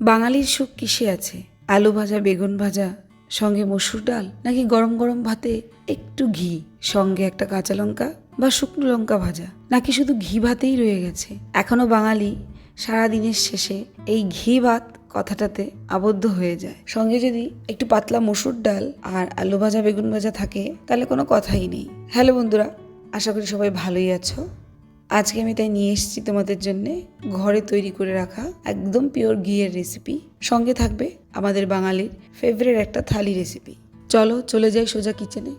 বাঙালির সুখ কিসে আছে? আলু ভাজা, বেগুন ভাজা, সঙ্গে মসুর ডাল, নাকি গরম গরম ভাতে একটু ঘি, সঙ্গে একটা কাঁচা লঙ্কা বা শুকনো লঙ্কা ভাজা? নাকি শুধু ঘি ভাতেই রয়ে গেছে? এখনও বাঙালি সারা দিনের শেষে এই ঘি ভাত কথাটাতে আবদ্ধ হয়ে যায়। সঙ্গে যদি একটু পাতলা মসুর ডাল আর আলু ভাজা, বেগুন ভাজা থাকে, তাহলে কোনো কথাই নেই। হ্যালো বন্ধুরা, আশা করি সবাই ভালোই আছো। আজকে আমি তাই নিয়ে এসেছি তোমাদের জন্যে ঘরে তৈরি করে রাখা একদম পিওর ঘিয়ের রেসিপি সঙ্গে থাকবে আমাদের বাঙালির ফেভারিট একটা থালি রেসিপি চলো, চলে যাই সোজা কিচেনে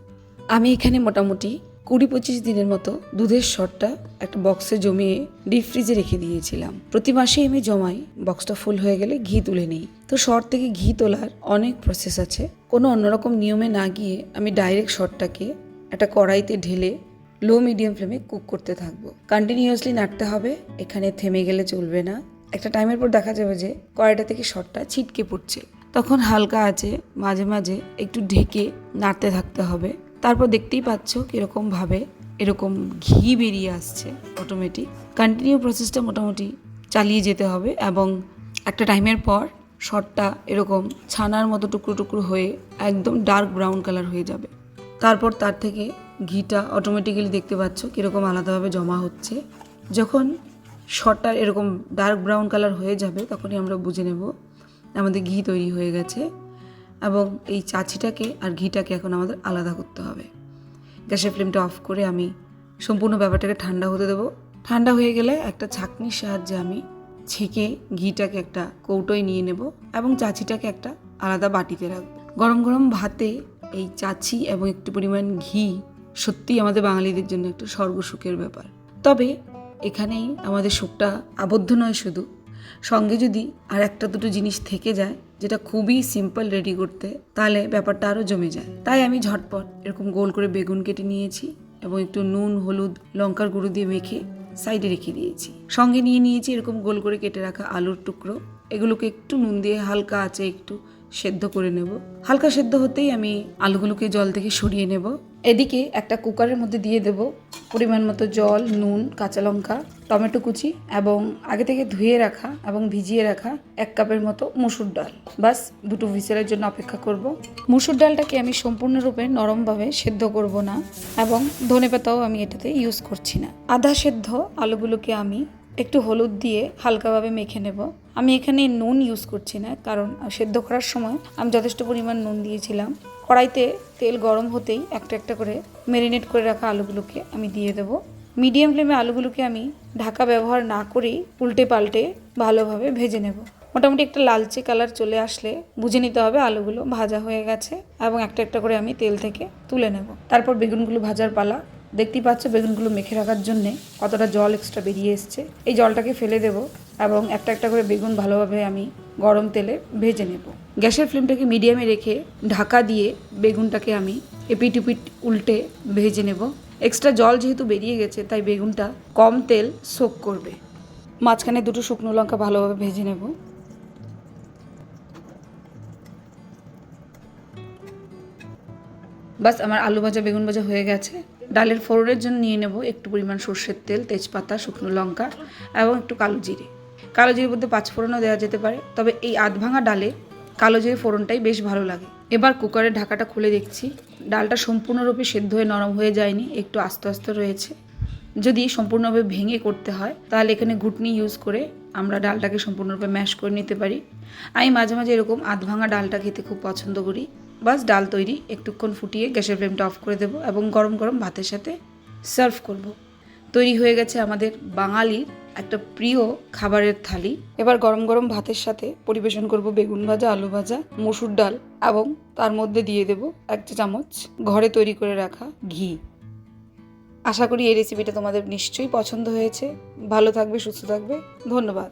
আমি এখানে মোটামুটি কুড়ি পঁচিশ দিনের মতো দুধের শটটা একটা বক্সে জমিয়ে ডিপ ফ্রিজে রেখে দিয়েছিলাম। প্রতি মাসে আমি জমাই বক্সটা ফুল হয়ে গেলে ঘি তুলে নিই। তো শর্ট থেকে ঘি তোলার অনেক প্রসেস আছে। কোনো অন্যরকম নিয়মে না গিয়ে আমি ডাইরেক্ট শর্টটাকে একটা কড়াইতে ঢেলে লো মিডিয়াম ফ্লেমে কুক করতে থাকব। কন্টিনিউয়াসলি নাড়তে হবে, এখানে থেমে গেলে চলবে না। একটা টাইমের পর দেখা যাবে যে কড়াইটা থেকে শটটা ছিটকে পড়ছে। তখন হালকা আছে মাঝে মাঝে একটু ঢেকে নাড়তে থাকতে হবে। তারপর দেখতেই পাচ্ছ কীরকমভাবে এরকম ঘি বেরিয়ে আসছে অটোমেটিক কন্টিনিউ প্রসেসটা মোটামুটি চালিয়ে যেতে হবে এবং একটা টাইমের পর শটটা এরকম ছানার মতো টুকরো টুকরো হয়ে একদম ডার্ক ব্রাউন কালার হয়ে যাবে। তারপর তার থেকে ঘিটা অটোমেটিক্যালি দেখতে পাচ্ছ কীরকম আলাদাভাবে জমা হচ্ছে। যখন শটটার এরকম ডার্ক ব্রাউন কালার হয়ে যাবে, তখনই আমরা বুঝে নেব আমাদের ঘি তৈরি হয়ে গেছে এবং এই চাচিটাকে আর ঘিটাকে এখন আমাদের আলাদা করতে হবে। গ্যাসের ফ্লেমটা অফ করে আমি সম্পূর্ণ ব্যাপারটাকে ঠান্ডা হতে দেবো। ঠান্ডা হয়ে গেলে একটা ছাঁকনির সাহায্যে আমি ছেঁকে ঘিটাকে একটা কৌটোয় নিয়ে নেব এবং চাচিটাকে একটা আলাদা বাটিতে রাখব। গরম গরম ভাতে এই চাচি এবং একটু পরিমাণ ঘি সত্যিই আমাদের বাঙালিদের জন্য একটা স্বর্গসুখের ব্যাপার। তবে এখানেই আমাদের সুখটা আবদ্ধ নয় শুধু। সঙ্গে যদি আর একটা দুটো জিনিস থেকে যায়, যেটা খুবই সিম্পল রেডি করতে, তাহলে ব্যাপারটা আরও জমে যায়। তাই আমি ঝটপট এরকম গোল করে বেগুন কেটে নিয়েছি এবং একটু নুন, হলুদ, লঙ্কার গুঁড়ো দিয়ে মেখে সাইডে রেখে দিয়েছি। সঙ্গে নিয়ে নিয়েছি এরকম গোল করে কেটে রাখা আলুর টুকরো। এগুলোকে একটু নুন দিয়ে হালকা আছে একটু সেদ্ধ করে নেব। হালকা সেদ্ধ হতেই আমি আলুগুলোকে জল থেকে সরিয়ে নেব। এদিকে একটা কুকারের মধ্যে দিয়ে দেব পরিমাণ মতো জল, নুন, কাঁচা লঙ্কা, টমেটো কুচি এবং আগে থেকে ধুয়ে রাখা এবং ভিজিয়ে রাখা এক কাপের মতো মুসুর ডাল। বাস, দুটো হুইসেলের জন্য অপেক্ষা করব। মুসুর ডালটাকে আমি সম্পূর্ণরূপে নরমভাবে সেদ্ধ করব না এবং ধনেপাতাও আমি এটাতে ইউজ করছি না। আধা সেদ্ধ আলুগুলোকে আমি একটু হলুদ দিয়ে হালকাভাবে মেখে নেব। আমি এখানে নুন ইউজ করছি না, কারণ সেদ্ধ করার সময় আমি যথেষ্ট পরিমাণ নুন দিয়েছিলাম। কড়াইতে তেল গরম হতেই একটা একটা করে ম্যারিনেট করে রাখা আলুগুলোকে আমি দিয়ে দেবো। মিডিয়াম ফ্লেমে আলুগুলোকে আমি ঢাকা ব্যবহার না করেই উল্টে পাল্টে ভালোভাবে ভেজে নেব। মোটামুটি একটা লালচে কালার চলে আসলে বুঝে নিতে হবে আলুগুলো ভাজা হয়ে গেছে এবং একটা একটা করে আমি তেল থেকে তুলে নেব। তারপর বেগুনগুলো ভাজার পালা দেখতেই পাচ্ছ বেগুনগুলো মেখে রাখার জন্যে কতটা জল এক্সট্রা বেরিয়ে এসছে। এই জলটাকে ফেলে দেব এবং একটা একটা করে বেগুন ভালোভাবে আমি গরম তেলে ভেজে নেব। গ্যাসের ফ্লেমটাকে মিডিয়ামে রেখে ঢাকা দিয়ে বেগুনটাকে আমি এপিট উপিট উল্টে ভেজে নেব। এক্সট্রা জল যেহেতু বেরিয়ে গেছে, তাই বেগুনটা কম তেল সোক করবে। মাঝখানে দুটো শুকনো লঙ্কা ভালোভাবে ভেজে নেব। বাস আমার আলু ভাজা, বেগুন ভাজা হয়ে গেছে। ডালের ফোড়নের জন্য নিয়ে নেব একটু পরিমাণ সর্ষের তেল, তেজপাতা, শুকনো লঙ্কা এবং একটু কালো জিরে। কালো জিরের মধ্যে পাঁচ ফোড়নও দেওয়া যেতে পারে, তবে এই আধভাঙা ডালে কালো জিরে ফোড়নটাই বেশ ভালো লাগে। এবার কুকারের ঢাকাটা খুলে দেখছি। ডালটা সম্পূর্ণরূপে সেদ্ধ হয়ে নরম হয়ে যায়নি, একটু আস্তে আস্তে রয়েছে। যদি সম্পূর্ণভাবে ভেঙে করতে হয়, তাহলে এখানে ঘুটনি ইউজ করে আমরা ডালটাকে সম্পূর্ণরূপে ম্যাশ করে নিতে পারি। আমি মাঝে মাঝে এরকম আধ ভাঙা ডালটা খেতে খুব পছন্দ করি। বাস ডাল তৈরি, একটুক্ষণ ফুটিয়ে গ্যাসের ফ্লেমটা অফ করে দেবো এবং গরম গরম ভাতের সাথে সার্ভ করব। তৈরি হয়ে গেছে আমাদের বাঙালির একটা প্রিয় খাবারের থালি। এবার গরম গরম ভাতের সাথে পরিবেশন করব বেগুন ভাজা, আলু ভাজা, মসুর ডাল এবং তার মধ্যে দিয়ে দেব এক চা চামচ ঘরে তৈরি করে রাখা ঘি। আশা করি এই রেসিপিটা তোমাদের নিশ্চয়ই পছন্দ হয়েছে। ভালো থাকবে সুস্থ থাকবে। ধন্যবাদ।